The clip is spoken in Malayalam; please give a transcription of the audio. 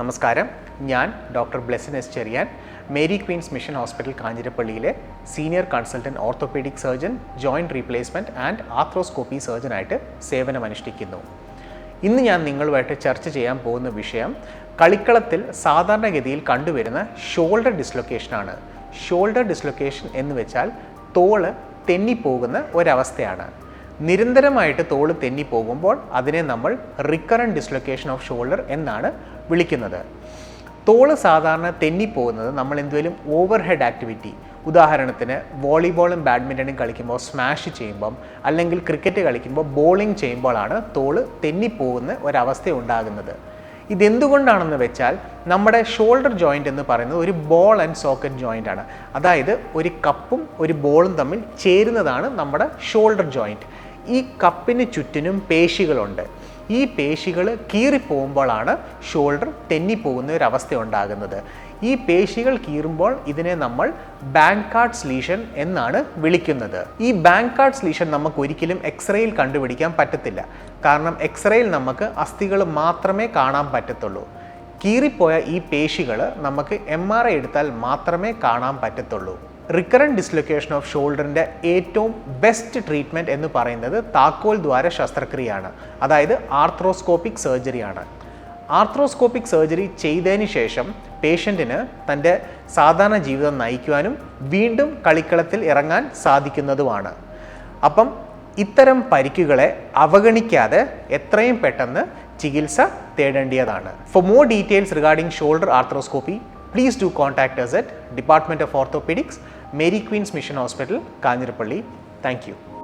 നമസ്കാരം. ഞാൻ doctor Blesson S Cherian Mary Queens mission hospital കാഞ്ഞിരപ്പള്ളിയിലെ senior consultant orthopaedic surgeon joint replacement and arthroscopy സർജനായിട്ട് സേവനമനുഷ്ഠിക്കുന്നു. ഇന്ന് ഞാൻ നിങ്ങളുമായിട്ട് ചർച്ച ചെയ്യാൻ പോകുന്ന വിഷയം കളിക്കളത്തിൽ സാധാരണഗതിയിൽ കണ്ടുവരുന്ന ഷോൾഡർ ഡിസ്ലൊക്കേഷനാണ് ഷോൾഡർ ഡിസ്ലൊക്കേഷൻ എന്ന് വെച്ചാൽ തോൾ തെന്നിപ്പോകുന്ന ഒരവസ്ഥയാണ്. നിരന്തരമായിട്ട് തോൾ തെന്നിപ്പോകുമ്പോൾ അതിനെ നമ്മൾ റിക്കറന്റ് ഡിസ്ലൊക്കേഷൻ ഓഫ് ഷോൾഡർ എന്നാണ് വിളിക്കുന്നത്. തോൾ സാധാരണ തെന്നിപ്പോകുന്നത് നമ്മൾ എന്തെങ്കിലും ഓവർ ഹെഡ് ആക്ടിവിറ്റി ഉദാഹരണത്തിന് വോളിബോളും ബാഡ്മിന്റണും കളിക്കുമ്പോൾ സ്മാഷ് ചെയ്യുമ്പം അല്ലെങ്കിൽ ക്രിക്കറ്റ് കളിക്കുമ്പോൾ ബോളിംഗ് ചെയ്യുമ്പോഴാണ് തോൾ തെന്നിപ്പോകുന്ന ഒരവസ്ഥ ഉണ്ടാകുന്നത്. ഇതെന്തുകൊണ്ടാണെന്ന് വെച്ചാൽ നമ്മുടെ ഷോൾഡർ ജോയിന്റ് എന്ന് പറയുന്നത് ഒരു ബോൾ ആൻഡ് സോക്കറ്റ് ജോയിന്റ് ആണ്. അതായത് ഒരു കപ്പും ഒരു ബോളും തമ്മിൽ ചേരുന്നതാണ് നമ്മുടെ ഷോൾഡർ ജോയിന്റ് ഈ കപ്പിന് ചുറ്റിനും പേശികളുണ്ട്. ഈ പേശികൾ കീറിപ്പോകുമ്പോഴാണ് ഷോൾഡർ തെന്നിപ്പോകുന്ന ഒരു അവസ്ഥ ഉണ്ടാകുന്നത്. ഈ പേശികൾ കീറുമ്പോൾ ഇതിനെ നമ്മൾ ബാങ്ക് കാർഡ് സ്ലീഷൻ എന്നാണ് വിളിക്കുന്നത്. ഈ ബാങ്ക് കാർഡ് സ്ലീഷൻ നമുക്ക് ഒരിക്കലും എക്സ്റേയിൽ കണ്ടുപിടിക്കാൻ പറ്റത്തില്ല. കാരണം എക്സ്റേയിൽ നമുക്ക് അസ്ഥികൾ മാത്രമേ കാണാൻ പറ്റത്തുള്ളൂ. കീറിപ്പോയ ഈ പേശികൾ നമുക്ക് എം ആർ ഐ എടുത്താൽ മാത്രമേ കാണാൻ പറ്റത്തുള്ളൂ. റിക്കറന്റ് ഡിസ്ലൊക്കേഷൻ ഓഫ് ഷോൾഡറിന്റെ ഏറ്റവും ബെസ്റ്റ് ട്രീറ്റ്മെന്റ് എന്ന് പറയുന്നത് താക്കോൽ ദ്വാര ശസ്ത്രക്രിയയാണ്. അതായത് ആർത്രോസ്കോപ്പിക് സർജറിയാണ് ആർത്രോസ്കോപ്പിക് സർജറി ചെയ്തതിന് ശേഷം പേഷ്യന്റിന് തന്റെ സാധാരണ ജീവിതം നയിക്കുവാനും വീണ്ടും കളിക്കളത്തിൽ ഇറങ്ങാൻ സാധിക്കുന്നതുമാണ്. അപ്പം ഇത്തരം പരിക്കുകളെ അവഗണിക്കാതെ എത്രയും പെട്ടെന്ന് ചികിത്സ തേടേണ്ടിയതാണ്. For more details regarding shoulder arthroscopy please do contact us at department of orthopaedics Mary Queens mission hospital Kanjirappally thank